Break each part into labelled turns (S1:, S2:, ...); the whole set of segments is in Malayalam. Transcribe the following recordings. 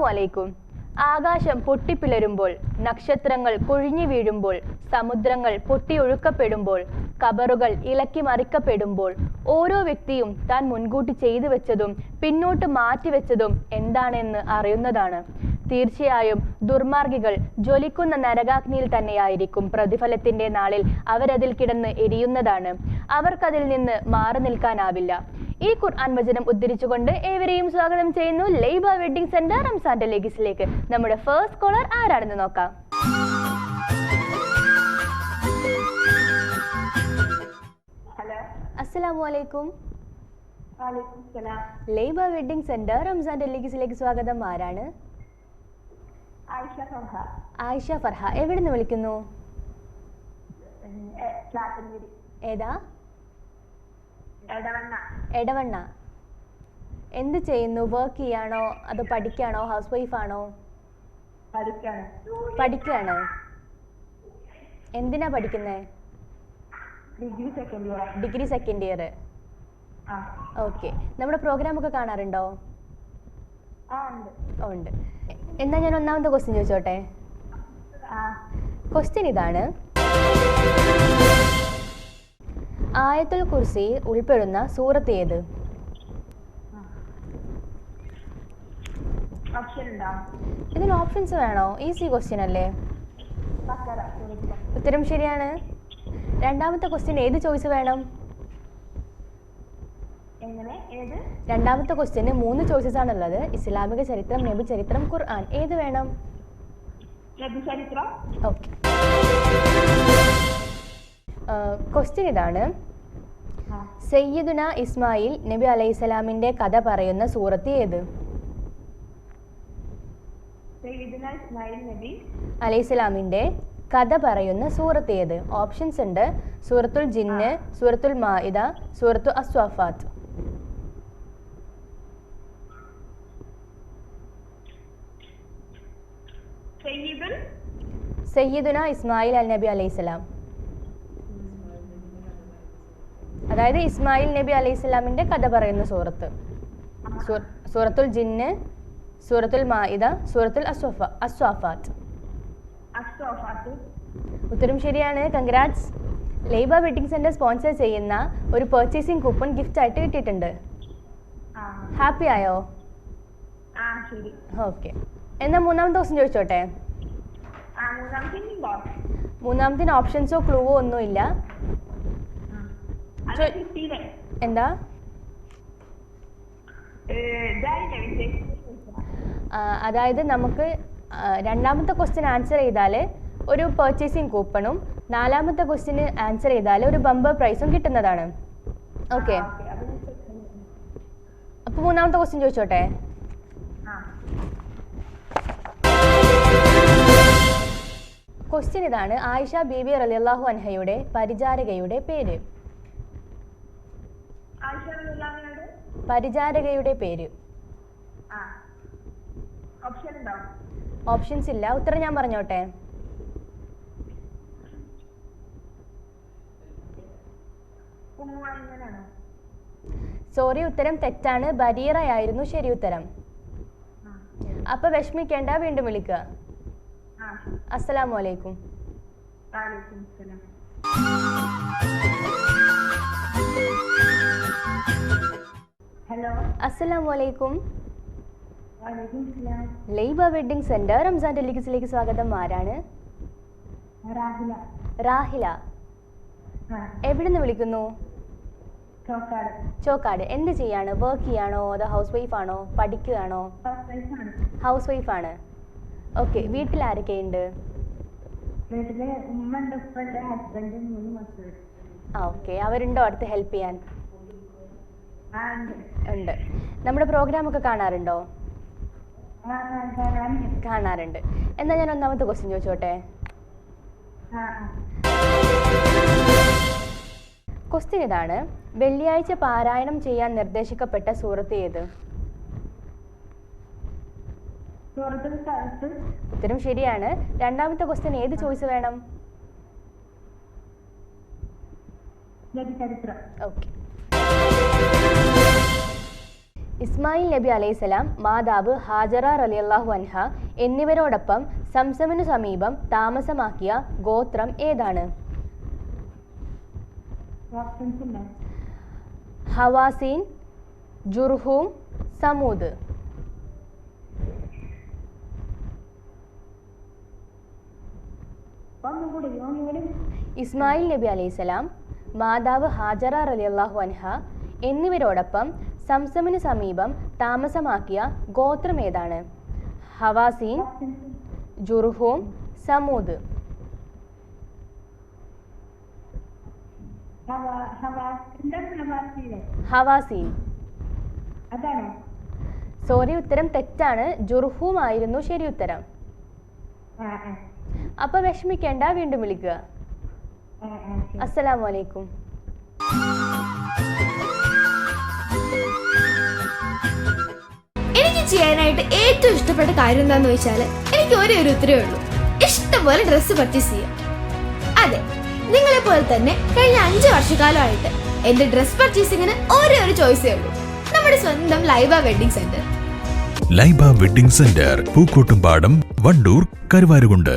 S1: അസ്സലാമു അലൈക്കും. ആകാശം പൊട്ടിപ്പിളരുമ്പോൾ നക്ഷത്രങ്ങൾ കൊഴിഞ്ഞു വീഴുമ്പോൾ സമുദ്രങ്ങൾ പൊട്ടിയൊഴുക്കപ്പെടുമ്പോൾ കബറുകൾ ഇളക്കി മറിക്കപ്പെടുമ്പോൾ ഓരോ വ്യക്തിയും താൻ മുൻകൂട്ടി ചെയ്തു വെച്ചതും പിന്നോട്ട് മാറ്റിവെച്ചതും എന്താണെന്ന് അറിയുന്നതാണ്. തീർച്ചയായും ദുർമാർഗികൾ ജ്വലിക്കുന്ന നരകാഗ്നിയിൽ തന്നെയായിരിക്കും പ്രതിഫലത്തിന്റെ നാളിൽ അവരതിൽ കിടന്ന് എരിയുന്നതാണ്. അവർക്കതിൽ നിന്ന് മാറി നിൽക്കാനാവില്ല. ഈ ഖുർആൻ വചനം ഉദ്ധരിച്ചുകൊണ്ട് ഏവരെയും സ്വാഗതം ചെയ്യുന്നു. ലൈബ വെഡിങ് സെന്റർ റംസാന്റെ ലെഗിസിലേക്ക്. നമ്മുടെ ഫേസ്റ്റ് കോളർ ആരാണെന്ന് നോക്കാം. അസ്സലാമു അലൈക്കും. ലൈബ വെഡിങ് സെന്റർ റംസാന്റെ ലെഗിസിലേക്ക് സ്വാഗതം. ആരാണ്?
S2: ആയിഷ ഫർഹ.
S1: ആയിഷ ഫർഹ. എവിടെ നിന്ന് വിളിക്കുന്നു ഏതാ?
S2: എടവണ്ണ.
S1: എന്ത് ചെയ്യുന്നു? വർക്ക് ചെയ്യാണോ? അതോ പഠിക്കാണോ? ഹൗസ് വൈഫ്
S2: ആണോ?
S1: പഠിക്കാണ്. എന്തിനാ പഠിക്കുന്നത്
S2: ഡിഗ്രി സെക്കൻഡ് ഇയർ.
S1: ഓക്കെ. നമ്മുടെ പ്രോഗ്രാം ഒക്കെ കാണാറുണ്ടോ?
S2: ഉണ്ട്.
S1: എന്നാ ഞാൻ ഒന്നാമത്തെ ക്വസ്റ്റ്യൻ ചോദിച്ചോട്ടെ? ക്വസ്റ്റ്യൻ ഇതാണ്. ആയത്തുൽ കുർസി ഉൾപ്പെടുന്ന സൂറത്ത് ഏത്? ഇതിന് ഓപ്ഷൻസ് വേണോ? ഈസി ക്വസ്റ്റ്യൻ അല്ലേ? ഉത്തരം ശരിയാണ്. രണ്ടാമത്തെ ക്വസ്റ്റ്യൻ ഏത് ചോയ്സ് വേണം? രണ്ടാമത്തെ ക്വസ്റ്റ്യന് മൂന്ന് ചോയ്സസ് ആണുള്ളത്. ഇസ്ലാമിക ചരിത്രം നബി ചരിത്രം ഖുർആൻ. ഏത് വേണം? ഓക്കെ. ക്വസ്റ്റ്യൻ ഇതാണ്. സയ്യിദുന ഇസ്മായിൽ നബി അലൈഹിസ്സലാമിന്റെ കഥ പറയുന്ന സൂറത്ത് ഏത്? അലൈഹിസ്ലാമിന്റെ കഥ പറയുന്ന സൂറത്ത് ഏത്? ഓപ്ഷൻസ് ഉണ്ട്. സൂറത്തുൽ ജിന്ന് സൂറത്തുൽ മാഇദ സൂറത്തു അസ്വാഫാത്ത്. സയ്യിദുന ഇസ്മായിൽ അൽ നബി അലൈഹിസ്സലാം അതായത് ഇസ്മായിൽ നബി അലൈഹിസ്സലാമിന്റെ കഥ പറയുന്ന സൂറത്ത്. സൂറത്തുൽ ജിന്ന് സൂറത്തുൽ മാഇദ സൂറത്തുൽ അസ്വഫ അസ്വാഫാത്ത്. ഉത്തരം ശരിയാണ്. Congrats Laiba wedding centre sponsor ചെയ്യുന്ന ഒരു പർച്ചേസിംഗ് കൂപ്പൺ ഗിഫ്റ്റ് ആയിട്ട് കിട്ടിയിട്ടുണ്ട്. ഹാപ്പി ആയോ? ഓക്കെ എന്നാൽ മൂന്നാമത്തെ ദിവസം ചോദിച്ചോട്ടെ?
S2: മൂന്നാമത്തെ
S1: മൂന്നാമത്തിന് ഓപ്ഷൻസോ ക്ലൂവോ ഒന്നുമില്ല. എന്താ? അതായത് നമുക്ക് രണ്ടാമത്തെ ക്വസ്റ്റ്യൻ ആൻസർ ചെയ്താൽ ഒരു പർച്ചേസിംഗ് കൂപ്പണും നാലാമത്തെ ക്വസ്റ്റ്യന് ആൻസർ ചെയ്താൽ ഒരു ബമ്പർ പ്രൈസും കിട്ടുന്നതാണ്. ഓക്കെ. അപ്പോൾ മൂന്നാമത്തെ ക്വസ്റ്റ്യൻ ചോദിച്ചോട്ടെ? ക്വസ്റ്റ്യൻ ഇതാണ് ആയിഷ ബീബി റലിയല്ലാഹു അൻഹയുടെ പരിചാരകയുടെ പേര്. പരിചാരകയുടെ പേര്. ഓപ്ഷൻസ് ഇല്ല. ഉത്തരം ഞാൻ പറഞ്ഞോട്ടെ? സോറി ഉത്തരം തെറ്റാണ്. ബരീറയായിരുന്നു. ശരി ഉത്തരം. അപ്പൊ വിഷമിക്കേണ്ട വീണ്ടും വിളിക്കുക. അസ്സലാമു അലൈക്കും
S2: ഹലോ.
S1: അസ്സലാമു അലൈക്കും ലൈബ വെഡിങ് സെന്റർ റംസാൻ ടെലിക്സിലേക്ക് സ്വാഗതം. ആരാണ്?
S2: രാഹുല
S1: രാഹില
S2: ആ.
S1: എവിടെ നിന്ന് വിളിക്കുന്നു?
S2: ചോക്കാട്.
S1: ചോക്കാട്. എന്ത് ചെയ്യാണ് വർക്ക് ചെയ്യാണോ? അതോ ഹൗസ് വൈഫ് ആണോ പഠിക്കുകയാണോ ഹൗസ് വൈഫ് ആണ് ഓക്കെ വീട്ടിൽ ആരൊക്കെയുണ്ട്
S2: വീട്ടിൽ ഉമ്മ ഉണ്ട് ഉപ്പ ഉണ്ട് ഹസ്ബൻഡ് മൂന്ന് മക്കൾ
S1: ആ ഓക്കെ അവരുണ്ടോ അടുത്ത് ഹെൽപ്പ് ചെയ്യാൻ?
S2: ആ ഉണ്ട്.
S1: ഉണ്ട്. നമ്മുടെ പ്രോഗ്രാം ഒക്കെ കാണാറുണ്ടോ?
S2: ആ.
S1: കാണാറുണ്ട്. എന്നാൽ ഞാൻ ഒന്നാമത്തെ ക്വസ്റ്റ്യൻ ചോദിച്ചോട്ടെ?
S2: ആ ആ.
S1: ക്വസ്റ്റ്യൻ ഇതാണ് വെള്ളിയാഴ്ച പാരായണം ചെയ്യാൻ നിർദ്ദേശിക്കപ്പെട്ട സൂറത്ത് ഏത്? ഉത്തരം ശരിയാണ്. രണ്ടാമത്തെ ക്വസ്റ്റ്യൻ ഏത് ചോയ്സ് വേണം? ഓക്കെ ഇസ്മായിൽ നബി അലൈഹിസ്സലാം മാതാവ് ഹാജറ റലിയല്ലാഹു അൻഹ എന്നിവരോടൊപ്പം സംസമിനു സമീപം താമസമാക്കിയ ഗോത്രം ഏതാണ്? ഹവാസീൻ ജുർഹൂം സമൂദ്
S2: ഒന്നുകൂടി ഒന്നുകൂടി
S1: ഇസ്മായിൽ നബി അലൈഹിസ്സലാം മാതാവ് ഹാജറ റലിയല്ലാഹു അൻഹ എന്നിവരോടൊപ്പം സംസമിന് സമീപം താമസമാക്കിയ ഗോത്രം ഏതാണ്? ഹവാസീൻ ജുർഹൂം സമൂദ്. ഹവാസീൻ. സോറി ഉത്തരം തെറ്റാണ്. ജുർഹൂം ആയിരുന്നു ശരി ഉത്തരം. അപ്പൊ വിഷമിക്കേണ്ട വീണ്ടും വിളിക്കുക.
S2: ആ വലൈക്കും
S1: അസ്സലാമു അലൈക്കും
S3: എനിക്ക് ചെയ്യാനായിട്ട് ഏറ്റവും ഇഷ്ടപ്പെട്ട കാര്യം എന്താന്ന് വെച്ചാൽ എനിക്ക് ഒരേ ഒരു ഉത്തരവേ ഉള്ളൂ. ഇഷ്ടംപോലെ ഡ്രസ്സ് പർച്ചേസ് ചെയ്യാം. അതെ നിങ്ങളെ പോലെ തന്നെ കഴിഞ്ഞ അഞ്ച് വർഷക്കാലമായിട്ട് എന്റെ ഡ്രസ് പർച്ചേസിങ്ങിന് ഒരേ ഒരു ചോയ്സേ ഉള്ളൂ. നമ്മുടെ സ്വന്തം Laiba wedding centre.
S4: Laiba wedding centre Pookkottumpadam Wandoor Karuvarakundu.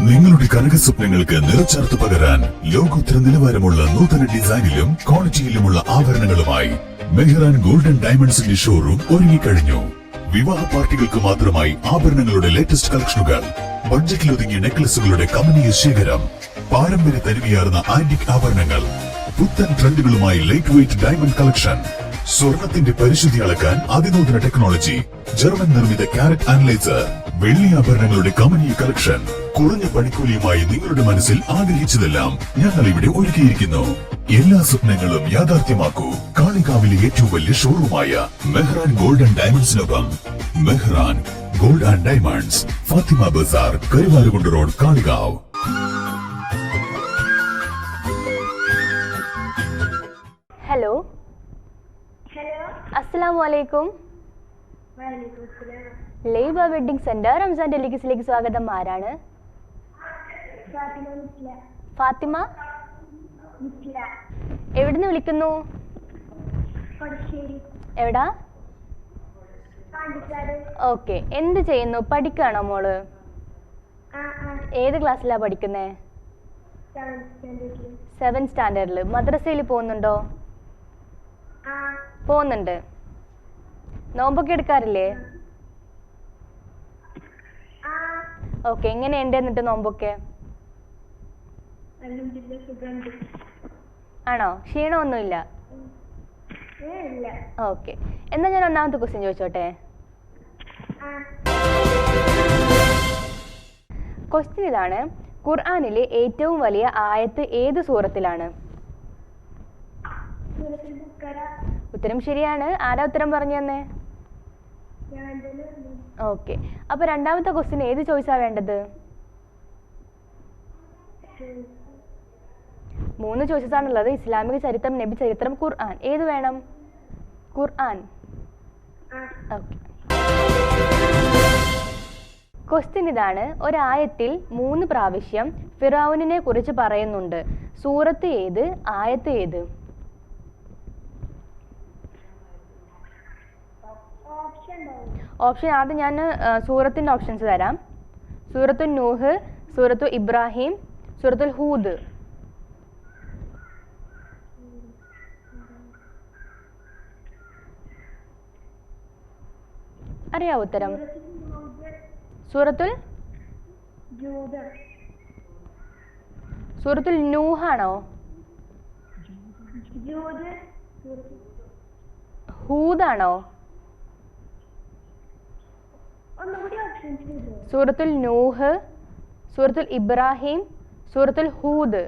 S4: നിങ്ങളുടെ കനക സ്വപ്നങ്ങൾക്ക് നിറച്ചേർത്ത് പകരാൻ ലോകോത്തര നിലവാരമുള്ള നൂതന ഡിസൈനിലും ക്വാളിറ്റിയിലുമുള്ള ആഭരണങ്ങളുമായി മെഹ്റാൻ ഗോൾഡൻ ഡയമണ്ട്സിന്റെ ഷോറൂം ഒരുങ്ങിക്കഴിഞ്ഞു. വിവാഹ പാർട്ടികൾക്ക് മാത്രമായി ആഭരണങ്ങളുടെ ലേറ്റസ്റ്റ് കളക്ഷനുകൾ ബഡ്ജറ്റിൽ ഒതുങ്ങിയ നെക്ലസുകളുടെ കമനീയ ശേഖരം പാരമ്പര്യ തനിമയാർന്ന ആന്റിക് ആഭരണങ്ങൾ പുത്തൻ ട്രെൻഡുകളുമായി ലൈറ്റ് വെയിറ്റ് ഡയമണ്ട് കളക്ഷൻ സ്വർണത്തിന്റെ പരിശുദ്ധി അളക്കാൻ അതിനൂതന ടെക്നോളജി ജർമ്മൻ നിർമ്മിത കാരറ്റ് അനലൈസർ വെള്ളി ആഭരണങ്ങളുടെ കമനീയ കളക്ഷൻ. കുറഞ്ഞ പണിക്കൂലിയുമായി നിങ്ങളുടെ മനസ്സിൽ ആഗ്രഹിച്ചതെല്ലാം ഞങ്ങൾ ഇവിടെ ഒരുക്കിയിരിക്കുന്നു. എല്ലാ സ്വപ്നങ്ങളും യാഥാർത്ഥ്യമാക്കൂ. കാളികാവിലെ ഏറ്റവും വലിയ ഷോറൂമായ Mehran gold and ഡയമണ്ട്സിനൊപ്പം. Mehran gold and diamonds Fathima Bazar Karuvarakundu road Kalikavu.
S1: Hello.
S2: Hello.
S1: അസ്സലാമു അലൈക്കും.
S2: വലൈക്കും
S1: വെഡിങ് സെന്റർ റംസാൻ ഡെലിഗസിലേക്ക് സ്വാഗതം ആരാണ്?
S2: ഫാത്തിമ
S1: എവിടുന്ന് വിളിക്കുന്നു? എവിടാ? ഓക്കെ. എന്ത് ചെയ്യുന്നു? പഠിക്കുകയാണോ
S2: മോൾ?
S1: ഏത് ക്ലാസ്സിലാ പഠിക്കുന്നേ? സെവൻ സ്റ്റാൻഡേർഡിൽ മദ്രസയിൽ പോകുന്നുണ്ടോ? പോകുന്നുണ്ട്. നോമ്പൊക്കെ എടുക്കാറില്ലേ
S2: ആ
S1: ഓക്കെ എങ്ങനെയുണ്ട് എന്നിട്ട് നോമ്പൊക്കെ? ആണോ? ക്ഷീണമൊന്നുമില്ല? ഓക്കെ. എന്നാ ഞാൻ ഒന്നാമത്തെ ക്വസ്റ്റ്യൻ ചോദിച്ചോട്ടെ? ക്വസ്റ്റ്യൻ ഇതാണ്. ഖുർആനിലെ ഏറ്റവും വലിയ ആയത്ത് ഏത് സൂറത്തിലാണ്? ഉത്തരം ശരിയാണ്. ആരാ ഉത്തരം പറഞ്ഞു തന്നെ. ഓക്കെ. അപ്പൊ രണ്ടാമത്തെ ക്വസ്റ്റ്യൻ ഏത് ചോയ്സാ വേണ്ടത്? മൂന്ന് ചോയ്സസ് ആണുള്ളത്. ഇസ്ലാമിക ചരിത്രം നബി ചരിത്രം ഖുർആൻ. ഏത് വേണം? ഖുർആൻ. ഓക്കെ. ക്വസ്റ്റ്യൻ ഇതാണ്. ഒരായത്തിൽ മൂന്ന് പ്രാവശ്യം ഫിറൌനിനെ കുറിച്ച് പറയുന്നുണ്ട്. സൂറത്ത് ഏത്? ആയത്ത് ഏത്?
S2: ഓപ്ഷൻ
S1: ആദ്യം ഞാൻ സൂറത്തിന്റെ ഓപ്ഷൻസ് തരാം. സൂറത്തു നൂഹ് സൂറത്തു ഇബ്രാഹിം സൂറത്തുൽ ഹൂദ്. അറിയാവോ ഉത്തരം?
S2: സൂറത്തുൽ?
S1: സൂറത്തുൽ നൂഹാണോ? ഹൂദാണോ? സൂറത്തുൽ നൂഹ് സൂറത്തുൽ ഇബ്രാഹിം സൂറത്തുൽ ഹൂദ്.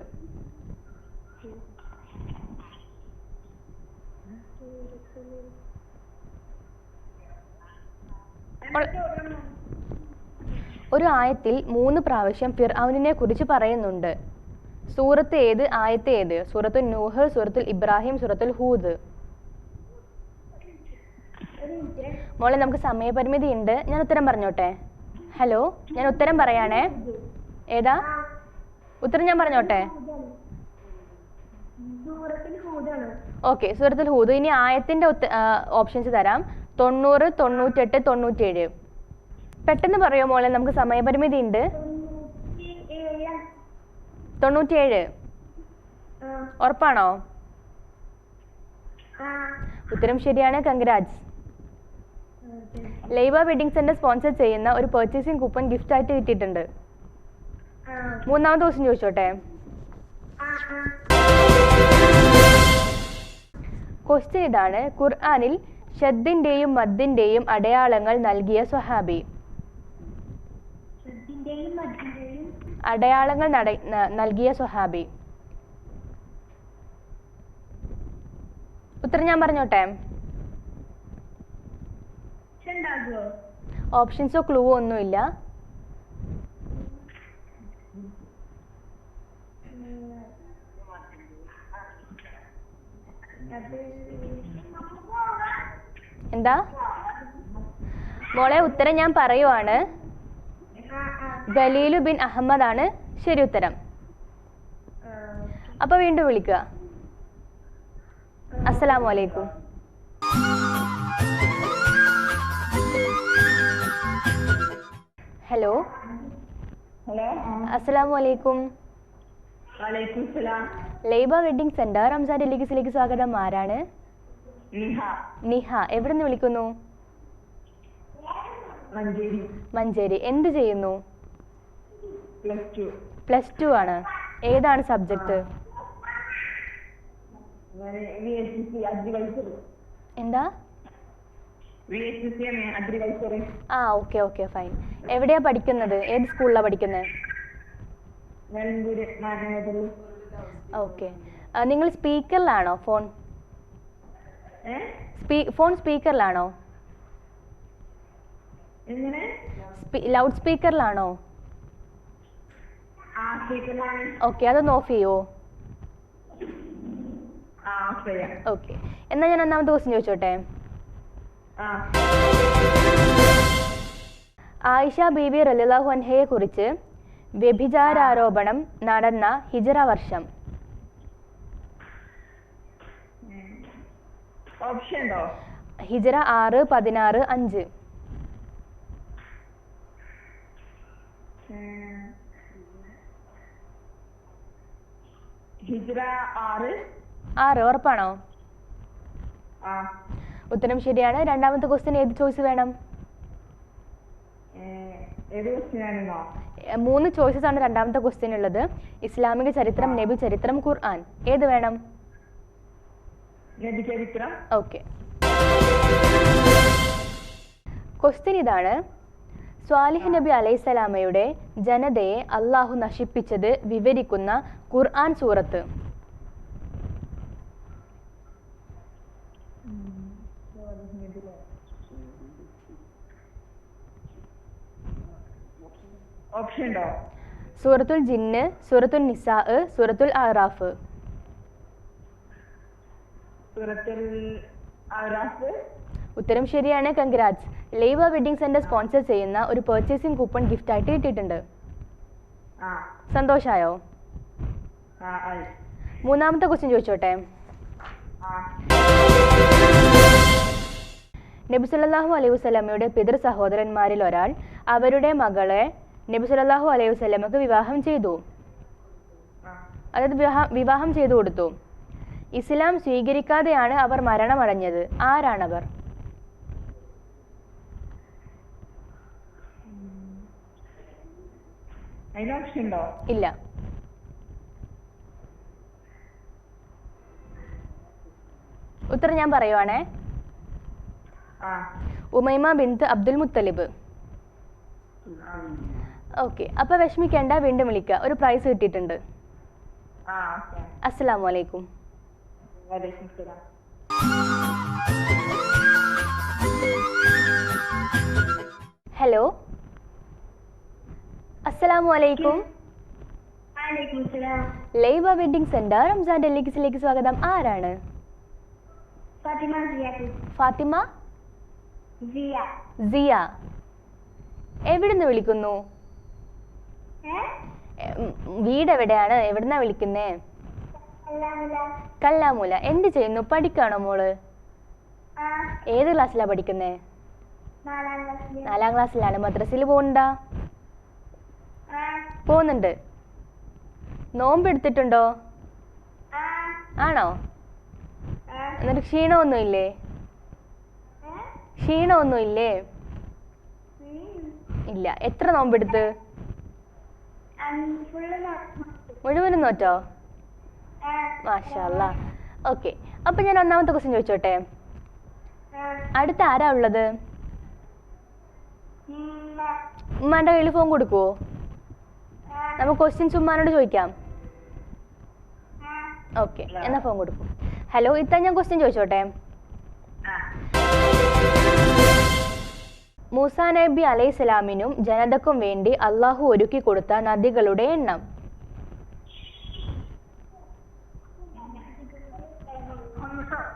S1: ഒരു ആയത്തിൽ മൂന്ന് പ്രാവശ്യം ഫിർഔനിനെ കുറിച്ച് പറയുന്നുണ്ട്. സൂറത്ത് ഏത്? ആയത്ത് ഏത്? സൂറത്തുൽ നൂഹ് സൂറത്തുൽ ഇബ്രാഹിം സൂറത്തുൽ ഹൂദ്. മോളെ നമുക്ക് സമയപരിമിതി ഉണ്ട്. ഞാൻ ഉത്തരം പറഞ്ഞോട്ടെ? ഹലോ ഞാൻ ഉത്തരം പറയാണേ. ഏതാ? ഉത്തരം ഞാൻ പറഞ്ഞോട്ടെ? ഓക്കെ സൂറത്തുൽ ഹൂദ്. ഇനി ആയത്തിന്റെ ഓപ്ഷൻസ് തരാം. തൊണ്ണൂറ് തൊണ്ണൂറ്റെട്ട് തൊണ്ണൂറ്റേഴ്. പെട്ടെന്ന് പറയോ മോളെ നമുക്ക് സമയപരിമിതി ഉണ്ട്?
S2: തൊണ്ണൂറ്റി ഏഴ്
S1: തൊണ്ണൂറ്റേഴ്.
S2: ആ.
S1: ഉറപ്പാണോ? ഉത്തരം ശരിയാണ് congrats. Laiba wedding centre sponsor ചെയ്യുന്ന ഒരു പർച്ചേസിംഗ് കൂപ്പൺ ഗിഫ്റ്റ് ആയിട്ട് കിട്ടിയിട്ടുണ്ട്. മൂന്നാമത്തെ ദിവസം ചോദിച്ചോട്ടെ? ക്വസ്റ്റ്യൻ ഇതാണ്. ഖുർആാനിൽ ഷദ്ദിന്റെയും മദ്ദിന്റെയും അടയാളങ്ങൾ നൽകിയ സ്വഹാബി. അടയാളങ്ങൾ നൽകിയ സ്വഹാബി. ഉത്തരം ഞാൻ പറഞ്ഞോട്ടെ? ഓപ്ഷൻസോ ക്ലൂ ഒന്നുമില്ല. എന്താ? മോളെ ഉത്തരം ഞാൻ പറയുവാണ്. ഖലീലു ബിൻ അഹമ്മദ് ആണ് ശരി ഉത്തരം. അപ്പൊ വീണ്ടും വിളിക്കുക. അസ്സലാമു ഹലോ.
S2: ഹലോ.
S1: അസ്സലാമു അലൈക്കും ലൈബ വെഡിങ് സെന്റർ റംസാൻ ഡെലിഗസിലേക്ക് സ്വാഗതം. ആരാണ്?
S2: നിഹ.
S1: എവിടെ നിന്ന് വിളിക്കുന്നു?
S2: മഞ്ചേരി.
S1: എന്ത് ചെയ്യുന്നു?
S2: Plus two.
S1: ആണ്. ഏതാണ് subject?
S2: V H C agriculture.
S1: എന്താ? ആ ഓക്കെ ഓക്കെ ഫൈൻ. എവിടെയാ പഠിക്കുന്നത്? ഏത് സ്കൂളിലാണ് പഠിക്കുന്നത് ഓക്കെ. നിങ്ങൾ സ്പീക്കറിലാണോ ഫോൺ? ഫോൺ സ്പീക്കറിലാണോ? ലൗഡ് സ്പീക്കറിലാണോ? ഓക്കെ അതൊന്ന് ഓഫ് ചെയ്യുമോ ഓക്കെ. എന്നാൽ ഞാൻ ഒന്നാമത്തെ ദിവസം ചോദിച്ചോട്ടെ. ആയിഷ ബീബി റലിലാഹു അൻഹയെ കുറിച്ച് വ്യഭിചാരാരോപണം നടന്ന ഹിജറ വർഷം. ഹിജറ ആറ് പതിനാറ് അഞ്ച്.
S2: ആറ്
S1: ഉറപ്പാണോ?
S2: ആ.
S1: ഉത്തരം ശരിയാണ്. രണ്ടാമത്തെ ക്വസ്റ്റ്യൻ ഏത് ചോയ്സ് വേണം? മൂന്ന് ചോയ്സസ് ആണ് രണ്ടാമത്തെ ക്വസ്റ്റ്യൻ ഉള്ളത്. ഇസ്ലാമിക ചരിത്രം നബി ചരിത്രം ഖുർആൻ. ഏത് വേണം? ഓക്കെ. ക്വസ്റ്റ്യൻ ഇതാണ്. സ്വാലിഹ് നബി അലൈഹിസ്സലാമയുടെ ജനതയെ അള്ളാഹു നശിപ്പിച്ചത് വിവരിക്കുന്ന ഖുർആൻ സൂറത്ത്.
S2: ഓപ്ഷൻ ഉണ്ടോ?
S1: സൂറത്തുൽ ജിന്ന് സൂറത്തുൽ നിസാ സൂറത്തുൽ ആറാഫ്.
S2: സൂറത്തുൽ ആറാഫ്?
S1: ഉത്തരം ശരിയാണ് congrats. Laiba wedding centre sponsor ചെയ്യുന്ന ഒരു പർച്ചേസിംഗ് കൂപ്പൺ ഗിഫ്റ്റ് ആയിട്ട് കിട്ടിയിട്ടുണ്ട്. സന്തോഷായോ? മൂന്നാമത്തെ ക്വസ്റ്റ്യൻ ചോദിച്ചോട്ടെ.
S2: നബിസുല്ലാഹു
S1: നബി അലൈഹി വസല്ലമയുടെ പിതൃ സഹോദരന്മാരിൽ ഒരാൾ അവരുടെ മകളെ നബി സലാഹു അലൈഹി വസ്ലമക്ക് വിവാഹം ചെയ്തു. അതായത് വിവാഹ ചെയ്തു കൊടുത്തു. ഇസ്ലാം സ്വീകരിക്കാതെയാണ് അവർ മരണമടഞ്ഞത്. ആരാണവർ? ഇല്ല. ഉത്തരം ഞാൻ പറയുവാണേ. Umaima bint Abdul Muttalib. Okay അപ്പൊ വിഷമിക്കേണ്ട വീണ്ടും വിളിക്കുക ഒരു പ്രൈസ് കിട്ടിയിട്ടുണ്ട്. അസ്സലാമു അലൈക്കും ഹലോ അസ്സലാമു അലൈക്കും ലൈബ വെഡിങ് സെന്റർ റംസാൻ ഡെലിഗസിലേക്ക് സ്വാഗതം. ആരാണ്?
S2: ഫാത്തിമ സിയ
S1: എവിടുന്ന് വിളിക്കുന്നു? വീട് എവിടെയാണ് എവിടുന്നാ വിളിക്കുന്നേ? കല്ലാമൂല. എന്ത് ചെയ്യുന്നു? പഠിക്കാണോ
S2: മോൾ?
S1: ഏത് ക്ലാസ്സിലാ പഠിക്കുന്നേ?
S2: നാലാം
S1: ക്ലാസ്സിലാണ്. മദ്രസയിൽ പോകണ്ടാ പോകുന്നുണ്ട് നോമ്പ് എടുത്തിട്ടുണ്ടോ ആണോ? എന്നിട്ട് ക്ഷീണമൊന്നുമില്ലേ? ക്ഷീണമൊന്നുമില്ലേ. ഇല്ല. എത്ര നോമ്പെടുത്ത്? മുഴുവനും നോറ്റോ? മാഷല്ല ഓക്കെ. അപ്പൊ ഞാൻ ഒന്നാമത്തെ ക്വസ്റ്റ്യൻ ചോദിച്ചോട്ടെ? അടുത്ത ആരാ ഉള്ളത്?
S2: ഉമ്മ.
S1: ഉമ്മാന്റെ കയ്യിൽ ഫോൺ കൊടുക്കുവോ? നമുക്ക് ക്വസ്റ്റ്യൻസ് ഉമ്മാനോട് ചോദിക്കാം. ഓക്കെ. എന്നാ ഫോൺ കൊടുക്കും. ഹലോ ഇത്ത ഞാൻ ക്വസ്റ്റ്യൻ ചോദിച്ചോട്ടെ? മൂസ നബി അലൈഹി സ്വലാമിനും ജനതക്കും വേണ്ടി അള്ളാഹു ഒരുക്കി കൊടുത്ത നദികളുടെ എണ്ണം.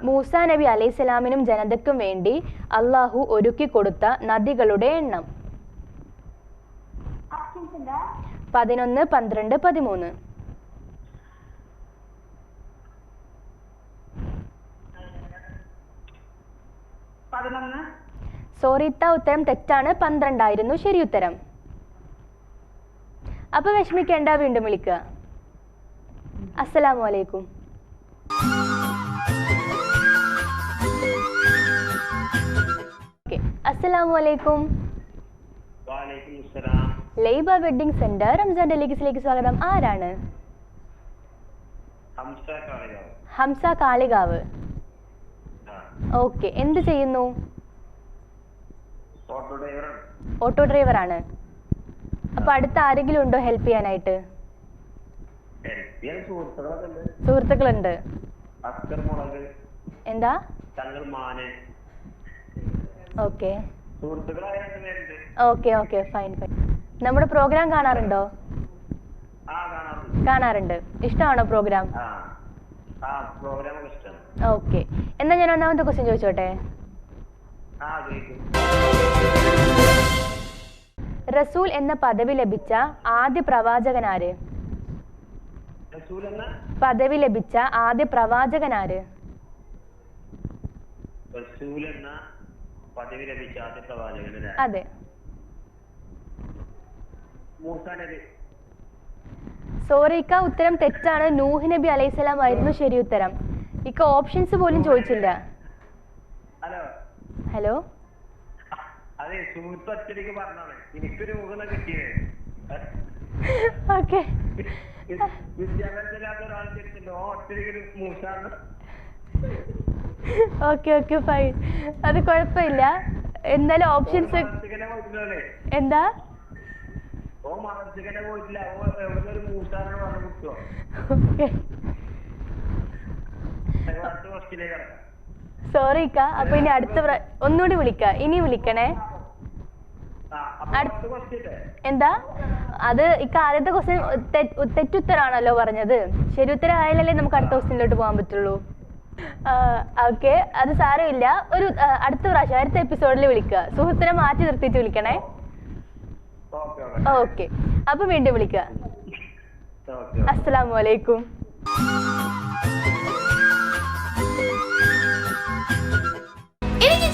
S1: മൂസാ നബി അലൈഹി സ്വലാമിനും ജനതക്കും വേണ്ടി അള്ളാഹു ഒരുക്കി കൊടുത്ത നദികളുടെ എണ്ണം. പതിനൊന്ന് പന്ത്രണ്ട് പതിമൂന്ന്.
S2: പതിനൊന്ന്
S1: സോറിത്ത ഉത്തരം തെറ്റാണ്. പന്ത്രണ്ടായിരുന്നു. ശരി ഉത്തരം. അപ്പൊ വിഷമിക്കേണ്ട വീണ്ടും വിളിക്കുക അസ്സലാമു അലൈക്കും. ഓക്കെ അസ്സലാമു അലൈക്കും.
S5: വാലേക്കും അസ്സലാം
S1: ലൈബ വെഡിങ് സെന്റർ റംസാൻ ഡെലിഗസിലേക്ക് സ്വാഗതം. ആരാണ്?
S5: ഹംസ കാളികാവ്.
S1: ഓക്കെ. എന്ത് ചെയ്യുന്നു?
S5: ഓട്ടോ
S1: ഡ്രൈവർ ആണ്. അപ്പൊ അടുത്ത ആരെങ്കിലും ഉണ്ടോ ഹെൽപ്പ് ചെയ്യാനായിട്ട്? സുഹൃത്തുക്കളുണ്ട്. എന്താ? Okay. Okay okay fine fine നമ്മുടെ പ്രോഗ്രാം കാണാറുണ്ടോ?
S5: കാണാറുണ്ട്.
S1: ഇഷ്ടമാണോ പ്രോഗ്രാം ഓക്കെ. എന്നാ ഞാൻ ഒന്നാമത്തെ ക്വസ്റ്റ്യൻ ചോദിച്ചോട്ടെ? റസൂൽ എന്ന പദവി ലഭിച്ച ആദ്യ പ്രവാചകനാര്? പദവി ലഭിച്ച ആദ്യ പ്രവാചകനാര്? അതെ. സോറിക്ക ഉത്തരം തെറ്റാണ്. നൂഹ് നബി അലൈഹിസ്സലാം ആയിരുന്നു ശരി ഉത്തരം ഇക്ക ഓപ്ഷൻസ് പോലും ചോദിച്ചില്ല.
S5: ഹലോ? അതെ സുഹൃത്ത് ഒറ്റയ്ക്ക് പറഞ്ഞോളെ. എനിക്കൊരു മുഖം കിട്ടിയേ.
S1: ഓക്കെ.
S5: വിദ്യാഭ്യാസമില്ലാത്ത ഓ ഒറ്റയ്ക്ക് മൂസാണ്
S1: ഓക്കെ ഓക്കെ ഫൈൻ. അത് കുഴപ്പമില്ല. എന്നാലും ഓപ്ഷൻസ് എന്താ?
S5: ഓ പോയിട്ടില്ല ഓ എവിടെ ഒരു മൂസാറിന് പറഞ്ഞു കിട്ടുമോ
S1: ഓക്കെ.
S5: അടുത്ത ക്വസ്റ്റിലേക്ക് കിടക്കാം.
S1: സോറി ഇക്ക. അപ്പൊ ഇനി അടുത്ത ഒന്നുകൂടി വിളിക്ക. ഇനി വിളിക്കണേ. എന്താ? അത് ഇക്ക ആദ്യത്തെ ക്വസ്റ്റ്യൻ തെറ്റുത്തരാണല്ലോ പറഞ്ഞത്. ശരി ഉത്തരം ആയാലല്ലേ നമുക്ക് അടുത്ത ക്വസ്റ്റ്യനിലോട്ട് പോകാൻ പറ്റുള്ളൂ. ഓക്കെ അത് സാരമില്ല. ഒരു അടുത്ത പ്രാവശ്യം അടുത്ത എപ്പിസോഡിൽ വിളിക്കുക സുഹൃത്തിനെ മാറ്റി നിർത്തിയിട്ട് വിളിക്കണേ.
S5: ഓക്കെ
S1: അപ്പൊ വീണ്ടും വിളിക്കുക
S5: ഓക്കെ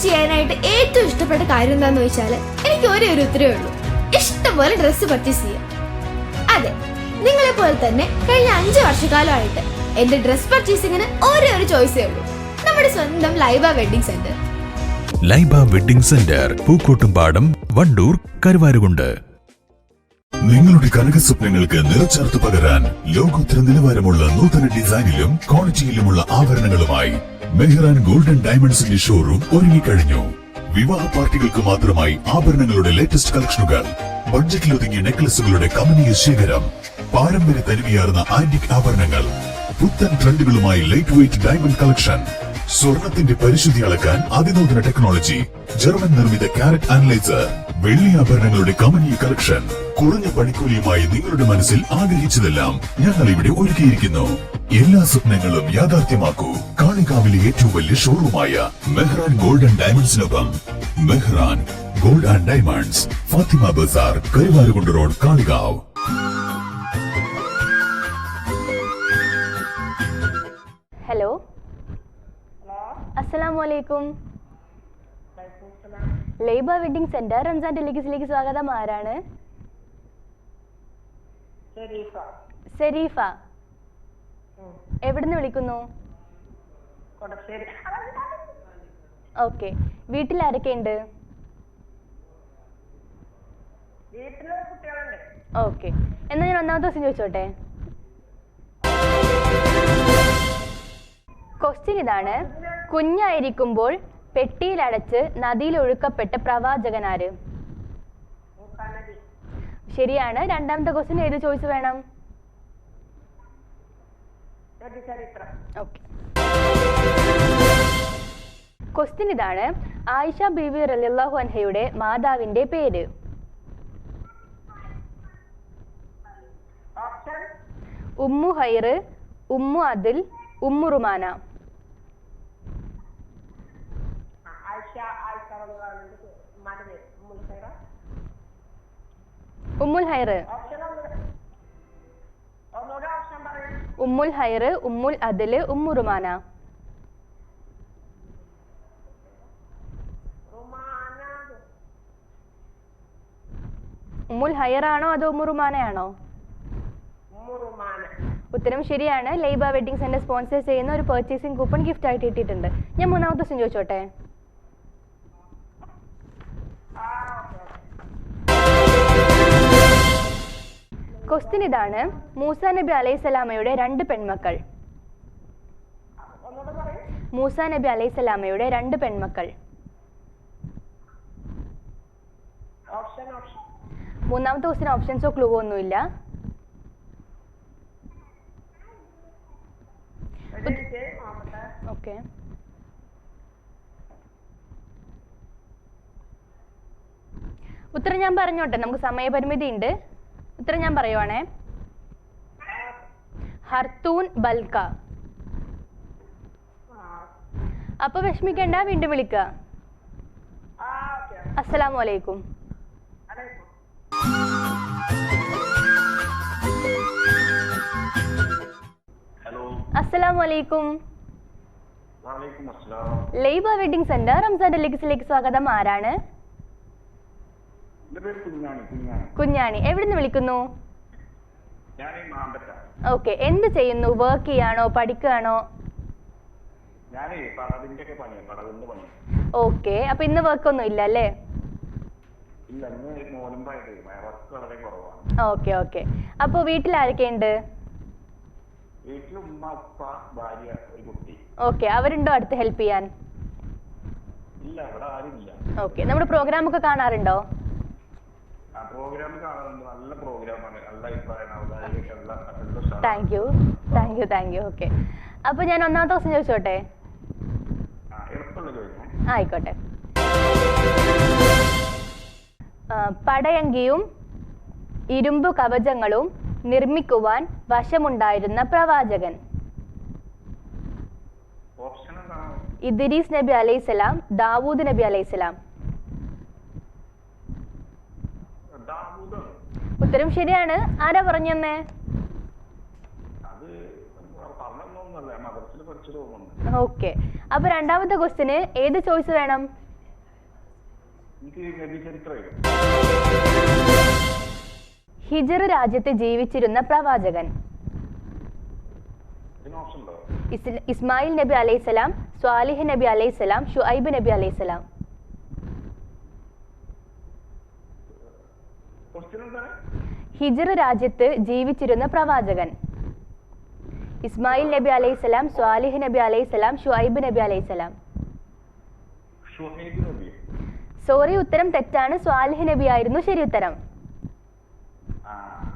S3: ചെയ്യാനായിട്ട് ഏറ്റവും ഇഷ്ടപ്പെട്ട കാര്യം എന്താന്ന് വെച്ചാൽ എനിക്ക് ഒരേ ഒരു ഉത്തരവേ ഉള്ളൂ. ഇഷ്ടംപോലെ ഡ്രസ്സ് പർച്ചേസ് ചെയ്യാം. അതെ നിങ്ങളെ പോലെ തന്നെ കഴിഞ്ഞ അഞ്ച് വർഷക്കാലമായിട്ട് എന്റെ ഡ്രസ് പർച്ചേസിങ്ങിന് ഒരേ ഒരു ചോയ്സേ ഉള്ളൂ. നമ്മുടെ സ്വന്തം Laiba wedding centre.
S4: Laiba wedding centre Pookkottumpadam Wandoor Karuvarakundu. നിങ്ങളുടെ കനക സ്വപ്നങ്ങൾക്ക് നിറച്ചേർത്ത് പകരാൻ ലോകോത്തര നിലവാരമുള്ള നൂതന ഡിസൈനിലും ക്വാളിറ്റിയിലുമുള്ള ആഭരണങ്ങളുമായി മെഹ്റാൻ ഗോൾഡൻ ഡയമണ്ട്സിന്റെ ഷോറൂം ഒരുങ്ങിക്കഴിഞ്ഞു. വിവാഹ പാർട്ടികൾക്ക് മാത്രമായി ആഭരണങ്ങളുടെ ലേറ്റസ്റ്റ് കളക്ഷനുകൾ ബഡ്ജറ്റിൽ ഒതുങ്ങിയ നെക്ലസുകളുടെ കമനീയ ശേഖരം പാരമ്പര്യ തനിമയാർന്ന ആന്റിക് ആഭരണങ്ങൾ പുത്തൻ ട്രെൻഡുകളുമായി ലൈറ്റ് വെയിറ്റ് ഡയമണ്ട് കളക്ഷൻ സ്വർണത്തിന്റെ പരിശുദ്ധി അളക്കാൻ അതിനൂതന ടെക്നോളജി ജർമ്മൻ നിർമ്മിത കാരറ്റ് അനലൈസർ വെള്ളി ആഭരണങ്ങളുടെ കമനീയ കളക്ഷൻ കുറഞ്ഞ പണിക്കൂലിയുമായി നിങ്ങളുടെ മനസ്സിൽ ആഗ്രഹിച്ചതെല്ലാം ഞങ്ങൾ ഇവിടെ ഒരുക്കിയിരിക്കുന്നു. എല്ലാ സ്വപ്നങ്ങളും യാഥാർത്ഥ്യമാക്കൂ. കാളികാവിലെ ഏറ്റവും വലിയ ഷോറൂമായ Mehran gold and ഡയമണ്ട്സിനൊപ്പം Mehran gold and diamonds Fathima Bazar Karuvarakundu road Kalikavu.
S1: Hello. അസ്സലാം വലൈക്കും ലേബർ വെഡിങ് സെന്റർ റംസാൻ ടെലിഗസിലേക്ക് സ്വാഗതം. ആരാണ്? സരീഫ എവിടുന്ന് വിളിക്കുന്നു? ഓക്കെ. വീട്ടിൽ ആരൊക്കെയുണ്ട് ഓക്കെ. എന്നാ ഞാൻ ഒന്നാമത്തെ ദിവസം ചോദിച്ചോട്ടെ? ക്വസ്റ്റ്യൻ ഇതാണ്. കുഞ്ഞായിരിക്കുമ്പോൾ പെട്ടിയിലടച്ച് നദിയിൽ ഒഴുക്കപ്പെട്ട പ്രവാചകനാര്? ശരിയാണ്. രണ്ടാമത്തെ ക്വസ്റ്റ്യൻ ഏത് ചോയ്സ് വേണം? ക്വസ്റ്റ്യൻ ഇതാണ്. ആയിഷ ബീവി റലിയല്ലാഹു അൻഹയുടെ മാതാവിന്റെ പേര്. ഉമ്മു ഹൈർ ഉമ്മു അതിൽ ഉമ്മു റുമാന.
S2: ഉമ്മുൽ ഖൈറ
S1: ഉമ്മുൽ ഹൈറ്
S2: ഓപ്ഷൻ ഒന്ന് ഒന്നുകൂടെ ഓപ്ഷൻ പറയൂ
S1: ഉമ്മുൽ ഹൈറ് ഉമ്മുൽ അദൽ ഉമ്മു റുമാന ഉമ്മുൽ ഹൈറാണോ അതോ ഉമ്മു റുമാനയാണോ
S2: ഉമ്മു
S1: ഉത്തരം ശരിയാണ്. ലൈബ വെഡിങ് സെന്റർ സ്പോൺസർ ചെയ്യുന്ന ഒരു പർച്ചേസിംഗ് കൂപ്പൺ ഗിഫ്റ്റ് ആയിട്ട് കിട്ടിയിട്ടുണ്ട്. ഞാൻ മൂന്നാമത്തെ ദിവസം ചോദിച്ചോട്ടെ? ക്വസ്റ്റ്യൻ ഇതാണ് മൂസ നബി അലൈഹിസ്സലാമയുടെ രണ്ട് പെൺമക്കൾ. മൂസ നബി അലൈഹിസ്സലാമയുടെ രണ്ട് പെൺമക്കൾ. മൂന്നാമത്തെ ക്വസ്റ്റ്യൻ ഓപ്ഷൻസോ ക്ലൂവോ ഒന്നുമില്ല. ഓക്കെ ഉത്തരം ഞാൻ പറഞ്ഞോട്ടെ നമുക്ക് സമയപരിമിതി ഉണ്ട്. ഉത്തരം ഞാൻ പറയുവാണേ. ഹർത്തൂൻ ബൽക്ക. അപ്പൊ വിഷമിക്കണ്ട വീണ്ടും വിളിക്കുക
S2: ആ ഓക്കെ
S1: അസ്സലാമു അലൈക്കും
S2: അലൈക്കും
S5: ഹലോ.
S1: അസ്സലാമു അലൈക്കും
S5: വാലേക്കും അസ്സലാം.
S1: ലൈബ വെഡിങ് സെന്റർ റംസാൻ ഡെലിക്സിലേക്ക് സ്വാഗതം. ആരാണ്?
S5: കുഞ്ഞാണി
S1: എവിടുന്ന് വിളിക്കുന്നു? ഓക്കെ. എന്ത് ചെയ്യുന്നു? വർക്ക് ചെയ്യാണോ? പഠിക്കുകയാണോ? ഓക്കെ. അപ്പൊ ഇന്ന് വർക്ക് ഒന്നും ഇല്ല അല്ലേ ഓക്കെ ഓക്കെ. അപ്പൊ വീട്ടിൽ ആരൊക്കെയുണ്ട് ഓക്കെ. അവരുണ്ടോ അടുത്ത് ഹെൽപ്പ് ചെയ്യാൻ? ഓക്കെ. നമ്മുടെ പ്രോഗ്രാം ഒക്കെ കാണാറുണ്ടോ?
S5: പ്രോഗ്രാം കാണുന്നുണ്ട് നല്ല പ്രോഗ്രാമാണ് നല്ല അഭിപ്രായമാണ്.
S1: Thank you thank you thank you okay അപ്പൊ ഞാൻ ഒന്നാമത്തെ ദിവസം ചോദിച്ചോട്ടെ? ആയിക്കോട്ടെ. പടയങ്കിയും ഇരുമ്പു കവചങ്ങളും നിർമ്മിക്കുവാൻ വശമുണ്ടായിരുന്ന പ്രവാചകൻ. ഇദ്രീസ് നബി അലൈഹിസ്സലാം ദാവൂദ് നബി അലൈഹിസ്സലാം. ഉത്തരം ശരിയാണ്. ആരാ പറഞ്ഞെന്നേ? ഓക്കെ. അപ്പൊ രണ്ടാമത്തെ ക്വസ്റ്റിന് ഏത് ചോയ്സ് വേണം? ഹിജർ രാജ്യത്ത് ജീവിച്ചിരുന്ന പ്രവാചകൻ. ഇസ്മായിൽ നബി അലൈഹിസ്സലാം സ്വാലിഹ് നബി അലൈഹിസ്സലാം ഷുഐബ് നബി
S5: എന്താണ്
S1: ഹിജർ രാജ്യത്ത് ജീവിച്ചിരുന്ന പ്രവാചകൻ. ഇസ്മായിൽ നബി അലൈഹിസ്സലാം സ്വാലിഹ് നബി അലൈഹിസ്സലാം ഷുഐബ് നബി അലൈഹിസ്സലാം സോറി ഉത്തരം തെറ്റാണ്. സ്വാലിഹ് നബി ആയിരുന്നു ശരി ഉത്തരം.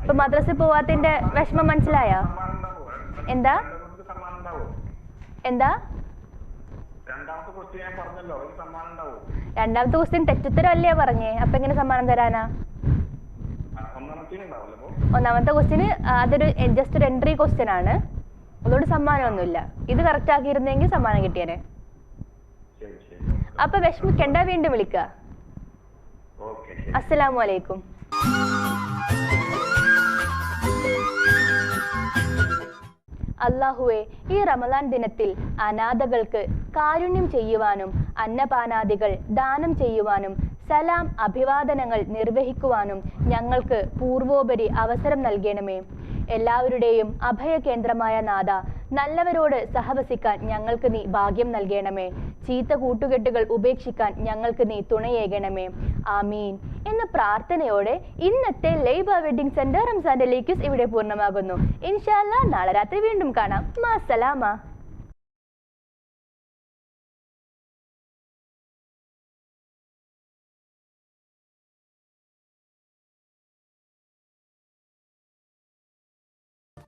S1: ഇപ്പൊ മദ്രസ പോവാത്തിന്റെ വിഷമം മനസ്സിലായോ? എന്താ? എന്താ?
S5: രണ്ടാമത്തെ ക്വസ്റ്റ്യൻ
S1: തെറ്റുത്തരം അല്ലേ പറഞ്ഞേ? അപ്പൊ എങ്ങനെ സമ്മാനം തരാനാ
S5: ആ, ഒന്നാമത്തേന് ഉണ്ടാവില്ല അപ്പൊ
S1: ഒന്നാമത്തെ ക്വസ്റ്റ്യന് അതൊരു ജസ്റ്റ് ഒരു എൻട്രി ക്വസ്റ്റ്യൻ ആണ്. അതുകൊണ്ട് സമ്മാനമൊന്നുമില്ല. ഇത് കറക്റ്റ് ആക്കിയിരുന്നെങ്കിൽ സമ്മാനം കിട്ടിയേനെ. അപ്പൊ വിഷമിക്കണ്ട വീണ്ടും വിളിക്ക.
S5: അസ്സലാമലൈക്കും ശരി.
S1: അസ്സലാമു അലൈക്കും അള്ളാഹുവെ ഈ റമദാൻ ദിനത്തിൽ അനാഥകൾക്ക് കാരുണ്യം ചെയ്യുവാനും അന്നപാനാദികൾ ദാനം ചെയ്യുവാനും സലാം അഭിവാദനങ്ങൾ നിർവഹിക്കുവാനും ഞങ്ങൾക്ക് പൂർവോപരി അവസരം നൽകണമേ. എല്ലാവരുടെയും അഭയകേന്ദ്രമായ നാഥ നല്ലവരോട് സഹവസിക്കാൻ ഞങ്ങൾക്ക് നീ ഭാഗ്യം നൽകണമേ. ചീത്ത കൂട്ടുകെട്ടുകൾ ഉപേക്ഷിക്കാൻ ഞങ്ങൾക്ക് നീ തുണയേകണമേ. ആമീൻ. എന്ന പ്രാർത്ഥനയോടെ ഇന്നത്തെ ലൈബ വെഡിങ് സെന്റർ റംസാന്റെ ലേക്യൂസ് ഇവിടെ പൂർണമാകുന്നു. ഇൻഷാല്ല നാളെ രാത്രി വീണ്ടും കാണാം. മാസലാമ